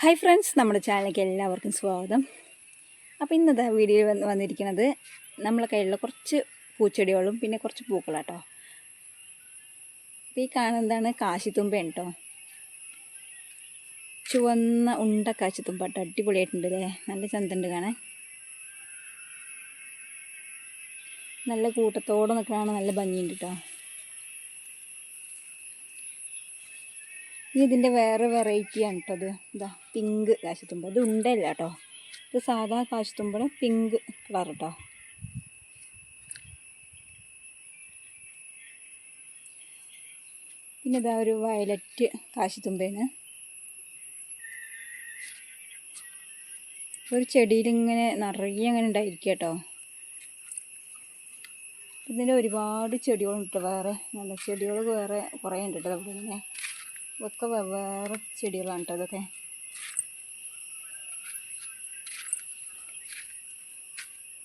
Hi friends നമ്മുടെ ചാനലിലേക്ക് എല്ലാവർക്കും സ്വാഗതം. അപ്പോൾ ഇന്നത്തെ വീഡിയോ വന്ന് വന്നിരിക്കുന്നത് നമ്മളെ കയ്യിലുള്ള കുറച്ച് പൂച്ചെടികളും പിന്നെ കുറച്ച് പൂക്കളാട്ടോ. അപ്പോൾ ഈ കാണുന്നതാണ് കാശിത്തുമ്പയാണ് കേട്ടോ. ചുവന്ന ഉണ്ട കാശിത്തുമ്പ കേട്ടോ അടിപൊളിയായിട്ടുണ്ട് അല്ലേ? നല്ല ചന്തണ്ട് കാണാൻ. നല്ല കൂട്ടത്തോടെ നിൽക്കണതാണ് നല്ല ഭംഗിയുണ്ട് കേട്ടോ. ഇനി ഇതിന്റെ വേറെ വെറൈറ്റിയാണ് കേട്ടോ അത് ഇതാ പിങ്ക് കാശത്തുമ്പ. ഇത് ഉണ്ടല്ല കേട്ടോ ഇത് സാധാ കാശത്തുമ്പയുടെ പിങ്ക് കളർ കേട്ടോ പിന്നെ ഇതാ ഒരു വയലറ്റ് കാശിത്തുമ്പേന്ന് ഒരു ചെടിയിലിങ്ങനെ നിറയെ അങ്ങനെ ഉണ്ടായിരിക്കുക കേട്ടോ ഇതിന്റെ ഒരുപാട് ചെടികളുണ്ട് വേറെ. നല്ല ചെടികൾ വേറെ കുറേ ഉണ്ട് കേട്ടോ ഇവിടെ ഇങ്ങനെ ഒക്കെ വെവ്വേറെ ചെടികളാണ് കേട്ടോ ഇതൊക്കെ.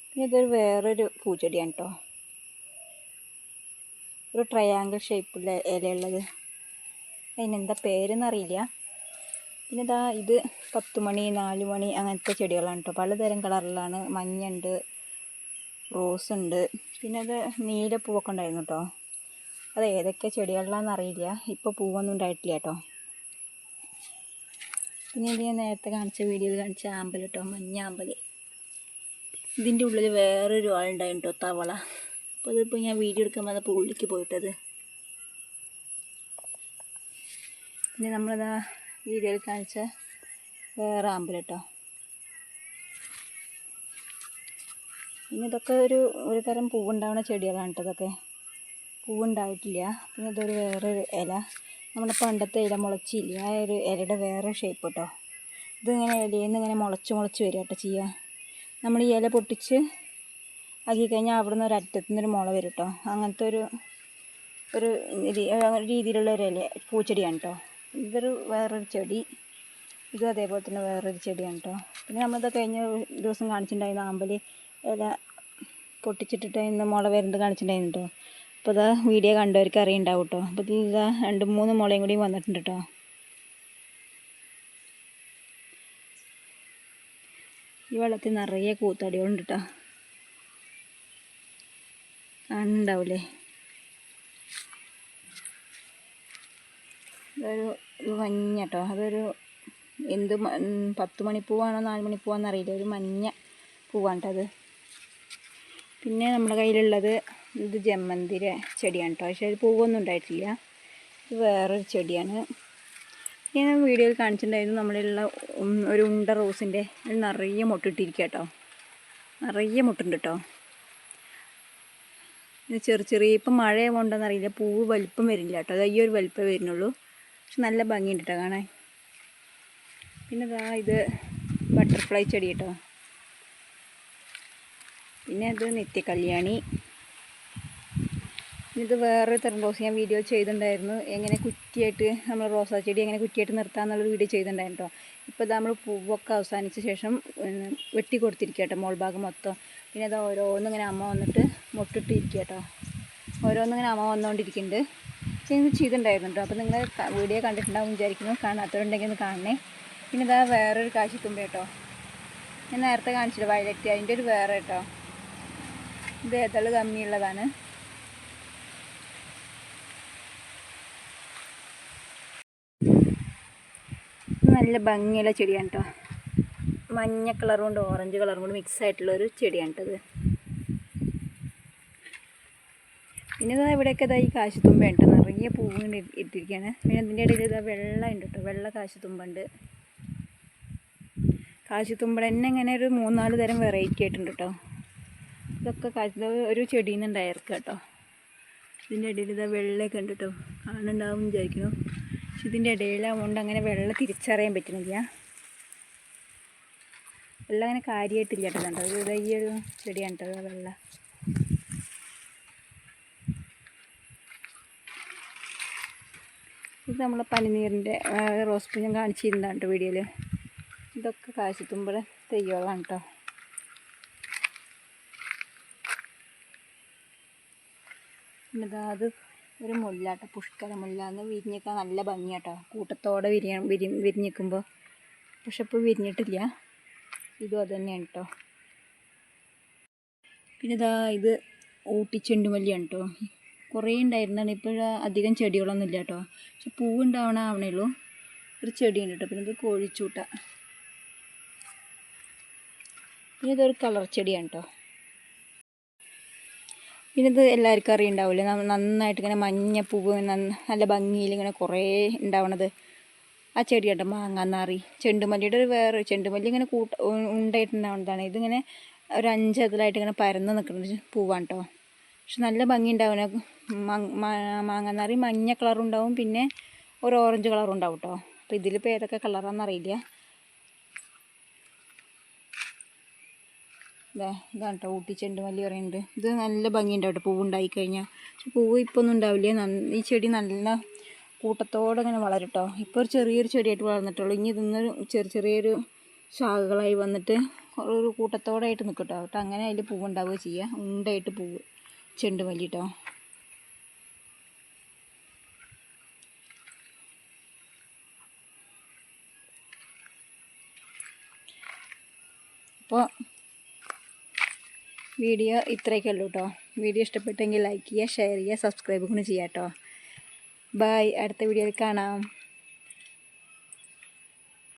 പിന്നെ ഇതൊരു വേറൊരു പൂച്ചെടിയാണ് കേട്ടോ ഒരു ട്രയാങ്കിൾ ഷേപ്പിലുള്ള ഇലയുള്ളത്. അതിനെന്താ പേരെന്ന് അറിയില്ല. പിന്നെ ഇതാ ഇത് പത്ത് മണി നാല് മണി അങ്ങനത്തെ ചെടികളാണ് കേട്ടോ പലതരം കളറിലാണ്. മഞ്ഞുണ്ട് റോസ് ഉണ്ട്. പിന്നെ അത് നീല പൂവൊക്കെ ഉണ്ടായിരുന്നു കേട്ടോ അത് ഏതൊക്കെ ചെടികളിലാണെന്ന് അറിയില്ല ഇപ്പോൾ പൂവൊന്നും ഉണ്ടായിട്ടില്ല കേട്ടോ പിന്നെ ഇത് ഞാൻ നേരത്തെ കാണിച്ച വീഡിയോയിൽ കാണിച്ച ആമ്പൽ കേട്ടോ മഞ്ഞ ആമ്പൽ ഇതിന്റെ ഉള്ളിൽ വേറൊരു ആളുണ്ടായിരുന്നു കേട്ടോ തവള. അപ്പോൾ അതിപ്പോൾ ഞാൻ വീഡിയോ എടുക്കാൻ വന്നപ്പോൾ ഉള്ളിലേക്ക് പോയിട്ടത്. പിന്നെ നമ്മളിതാ വീഡിയോയിൽ കാണിച്ച വേറെ ആമ്പൽ കേട്ടോ പിന്നെ ഇതൊക്കെ ഒരു ഒരു തരം പൂവുണ്ടാവുന്ന ചെടികളാണ് കേട്ടോ ഇതൊക്കെ. പൂവുണ്ടായിട്ടില്ല. പിന്നെ ഇതൊരു വേറൊരു ഇല. നമ്മുടെ പണ്ടത്തെ ഇല മുളച്ചില്ല? ആ ഒരു ഇലയുടെ വേറെ ഷേപ്പ് കേട്ടോ ഇതിങ്ങനെ ഇലയിൽ നിന്ന് ഇങ്ങനെ മുളച്ച് മുളച്ച് വരിക കേട്ടോ ചെയ്യുക നമ്മൾ ഈ ഇല പൊട്ടിച്ച് ആക്കി കഴിഞ്ഞാൽ അവിടെ നിന്ന് ഒരു അറ്റത്തു നിന്നൊരു മുള വരും കേട്ടോ. അങ്ങനത്തെ ഒരു ഒരു രീതിയിലുള്ള ഒരു ഇല പൂച്ചെടിയാണ് കേട്ടോ. ഇതൊരു വേറൊരു ചെടി. ഇതും അതേപോലെ തന്നെ വേറൊരു ചെടിയാണ് കേട്ടോ. പിന്നെ നമ്മളിത് കഴിഞ്ഞ ദിവസം കാണിച്ചിട്ടുണ്ടായിരുന്നു ആമ്പൽ ഇല പൊട്ടിച്ചിട്ടിട്ട് ഇന്ന് മുള വരുന്നത് കാണിച്ചിട്ടുണ്ടായിരുന്നു കേട്ടോ. അപ്പോൾ ഇതാ വീഡിയോ കണ്ടവർക്ക് അറിയുണ്ടാവും കേട്ടോ അപ്പോൾ ഇതാ രണ്ട് മൂന്ന് മുളയും കൂടി വന്നിട്ടുണ്ട് കേട്ടോ ഈ വെള്ളത്തിൽ നിറയെ കൂത്തടികളുണ്ട് കേട്ടോ കാണുന്നുണ്ടാവില്ലേ ഇതൊരു ഒരു മഞ്ഞ കേട്ടോ അതൊരു എന്ത് പത്ത് മണിപ്പൂവാണോ നാല് മണിപ്പൂവാണെന്ന് അറിയില്ല ഒരു മഞ്ഞ പൂവാണ് കേട്ടോ അത് പിന്നെ നമ്മുടെ കയ്യിലുള്ളത് ഇത് ജമ്മന്തിര ചെടിയാണ് കേട്ടോ പക്ഷേ അത് പൂവൊന്നും ഉണ്ടായിട്ടില്ല. ഇത് വേറൊരു ചെടിയാണ്. ഞാൻ വീഡിയോയിൽ കാണിച്ചിട്ടുണ്ടായിരുന്നു നമ്മളുള്ള ഒരു ഉണ്ട റോസിന്റെ നിറയെ മുട്ടിട്ടിരിക്കുക കേട്ടോ നിറയെ മുട്ടുണ്ട് കേട്ടോ ചെറിയ ചെറിയ ഇപ്പം മഴ കൊണ്ടെന്ന് അറിയില്ല. പൂവ് വലിപ്പം വരില്ല കേട്ടോ അത് ഈ ഒരു വലിപ്പം വരുന്നുള്ളൂ. പക്ഷെ നല്ല ഭംഗിയുണ്ട് കേട്ടോ കാണാൻ. പിന്നെ ഇതാ ഇത് ബട്ടർഫ്ലൈ ചെടി കേട്ടോ പിന്നെ ഇത് നിത്യകല്യാണി. ഇത് വേറൊരു തരം റോസ് ഞാൻ വീഡിയോ ചെയ്തിട്ടുണ്ടായിരുന്നു. എങ്ങനെ കുറ്റിയായിട്ട് നമ്മൾ റോസാ ചെടി എങ്ങനെ കുറ്റിയായിട്ട് നിർത്താമെന്നുള്ള വീഡിയോ ചെയ്തിട്ടുണ്ടായിരുന്നു കേട്ടോ ഇപ്പോൾ നമ്മൾ പൂവൊക്കെ അവസാനിച്ച ശേഷം വെട്ടി കൊടുത്തിരിക്കുക കേട്ടോ മോൾ ഭാഗം മൊത്തം. പിന്നെ അത് ഓരോന്നും ഇങ്ങനെ അമ്മ വന്നിട്ട് മുട്ടിട്ടിരിക്കുക കേട്ടോ ഓരോന്നും ഇങ്ങനെ അമ്മ വന്നുകൊണ്ടിരിക്കുന്നുണ്ട് ചെയ്ത് ചെയ്തിട്ടുണ്ടായിരുന്നു കേട്ടോ അപ്പോൾ നിങ്ങൾ വീഡിയോ കണ്ടിട്ടുണ്ടാവും വിചാരിക്കുന്നു. കാണാത്തവരുണ്ടെങ്കിൽ ഒന്ന് കാണണേ. പിന്നെ ഇതാ വേറൊരു കാശിക്കുമ്പോൾ കേട്ടോ ഞാൻ നേരത്തെ കാണിച്ചില്ല വയലറ്റ് അതിന്റെ ഒരു വേറെ കേട്ടോ ഇത് ഏതൾ കമ്മിയുള്ളതാണ്. നല്ല ഭംഗിയുള്ള ചെടിയാണ് കേട്ടോ മഞ്ഞ കളറും കൊണ്ട് ഓറഞ്ച് കളറും കൊണ്ട് മിക്സ് ആയിട്ടുള്ള ഒരു ചെടിയാണ് കേട്ടത് പിന്നെ ഇതാ ഇവിടെയൊക്കെ ഇതാ ഈ കാശുത്തുമ്പ ഉണ്ട് നിറയെ പൂവ് ഇട്ടിരിക്കുകയാണ് പിന്നെ അതിന്റെ ഇടയിൽ ഇതാ വെള്ള ഉണ്ട് കേട്ടോ വെള്ള കാശിത്തുമ്പുണ്ട്. കാശുത്തുമ്പ തന്നെ ഇങ്ങനെ ഒരു മൂന്നാൽ തരം വെറൈറ്റി ആയിട്ടുണ്ട് കേട്ടോ ഇതൊക്കെ കാശ് ഒരു ചെടിയിൽ നിന്ന് ഉണ്ടായിരിക്കുക കേട്ടോ. ഇതിന്റെ ഇടയിൽ ഇതാ വെള്ളമൊക്കെ ഉണ്ട് കേട്ടോ. കാണുന്നുണ്ടാവും വിചാരിക്കുന്നു. പക്ഷെ ഇതിന്റെ ഇടയിലാവുകൊണ്ട് അങ്ങനെ വെള്ളം തിരിച്ചറിയാൻ പറ്റുന്നില്ല. വെള്ളം അങ്ങനെ കാര്യമായിട്ടില്ല കേട്ടോ കണ്ടോ. ഇത് ഈ ഒരു ചെടിയാണ് കേട്ടോ വെള്ളം. ഇത് നമ്മൾ പനിനീറിന്റെ റോസ് ഞാൻ കാണിച്ചിരുന്നതാണ് കേട്ടോ വീഡിയോയിൽ. ഇതൊക്കെ കാശിത്തുമ്പോൾ തെയ്യോളാണ് കേട്ടോ. ഇതാ അത് ഒരു മുല്ലാട്ടോ പുഷ്കര മുല്ല. എന്ന് വിരിഞ്ഞിക്കാൻ നല്ല ഭംഗിയാട്ടോ. കൂട്ടത്തോടെ വിരിയ വിരി വിരിഞ്ഞിക്കുമ്പോൾ പക്ഷെ ഇപ്പോൾ വിരിഞ്ഞിട്ടില്ല. ഇതും അത് തന്നെയാണ് കേട്ടോ പിന്നെ ഇതാ ഇത് ഊട്ടി ചെണ്ടുമല്ലിയാണ് കേട്ടോ കുറേ ഉണ്ടായിരുന്നാണ്. ഇപ്പോൾ അധികം ചെടികളൊന്നും ഇല്ല കേട്ടോ പക്ഷെ പൂവ് ഉണ്ടാവണ ആവണേ ഒരു ചെടിയുണ്ട് കേട്ടോ പിന്നെ ഇത് കോഴിച്ചൂട്ട. പിന്നെ ഇതൊരു കളർ ചെടിയാണ് കേട്ടോ ഇത് എല്ലാവർക്കും അറിയുണ്ടാവില്ലേ നന്നായിട്ട് ഇങ്ങനെ മഞ്ഞപ്പൂവ് പൂവ് നല്ല ഭംഗിയിൽ ഇങ്ങനെ കുറേ ഉണ്ടാവണത് ആ ചെടി കേട്ടോ മാങ്ങാന്നാറി. ചെണ്ടുമല്ലിയുടെ ഒരു വേറെ ചെണ്ടുമല്ലി ഇങ്ങനെ കൂട്ട ഉണ്ടായിട്ടുണ്ടാവുന്നതാണ് ഇതിങ്ങനെ ഒരു അഞ്ചതിലായിട്ട് ഇങ്ങനെ പരന്ന് നിൽക്കുന്ന പൂവാണ് കേട്ടോ പക്ഷെ നല്ല ഭംഗി ഉണ്ടാവുന്ന മാങ്ങാന്നാറി മഞ്ഞ കളറുണ്ടാവും പിന്നെ ഒരു ഓറഞ്ച് കളറുണ്ടാവും കേട്ടോ അപ്പോൾ ഇതിലിപ്പോൾ ഏതൊക്കെ കളറാണെന്ന് ഇതാ ഇതാണ് കേട്ടോ ഊട്ടി ചെണ്ടുമല്ലി പറയുന്നത് ഇത് നല്ല ഭംഗിയുണ്ട് കേട്ടോ പൂവ് ഉണ്ടായി കഴിഞ്ഞാൽ. പക്ഷെ പൂവ് ഇപ്പോൾ ഒന്നും ഉണ്ടാവില്ല. ഈ ചെടി നല്ല കൂട്ടത്തോടെ ഇങ്ങനെ വളരും കേട്ടോ ഇപ്പോൾ ഒരു ചെറിയൊരു ചെടിയായിട്ട് വളർന്നിട്ടുള്ളൂ. ഇനി ഇതിന്ന് ചെറിയ ചെറിയൊരു ശാഖകളായി വന്നിട്ട് ഒരു കൂട്ടത്തോടെ ആയിട്ട് കേട്ടോ കേട്ടോ അങ്ങനെ അതിൽ പൂവ് ഉണ്ടാവുക ചെയ്യുക ഉണ്ടായിട്ട് പൂവ് ചെണ്ടുമല്ലി കേട്ടോ അപ്പോൾ വീഡിയോ ഇത്രയൊക്കെ ഉള്ളൂ കേട്ടോ വീഡിയോ ഇഷ്ടപ്പെട്ടെങ്കിൽ ലൈക്ക് ചെയ്യുക ഷെയർ ചെയ്യുക സബ്സ്ക്രൈബ് കൂടി ചെയ്യാം കേട്ടോ ബായ് അടുത്ത വീഡിയോയിൽ കാണാം.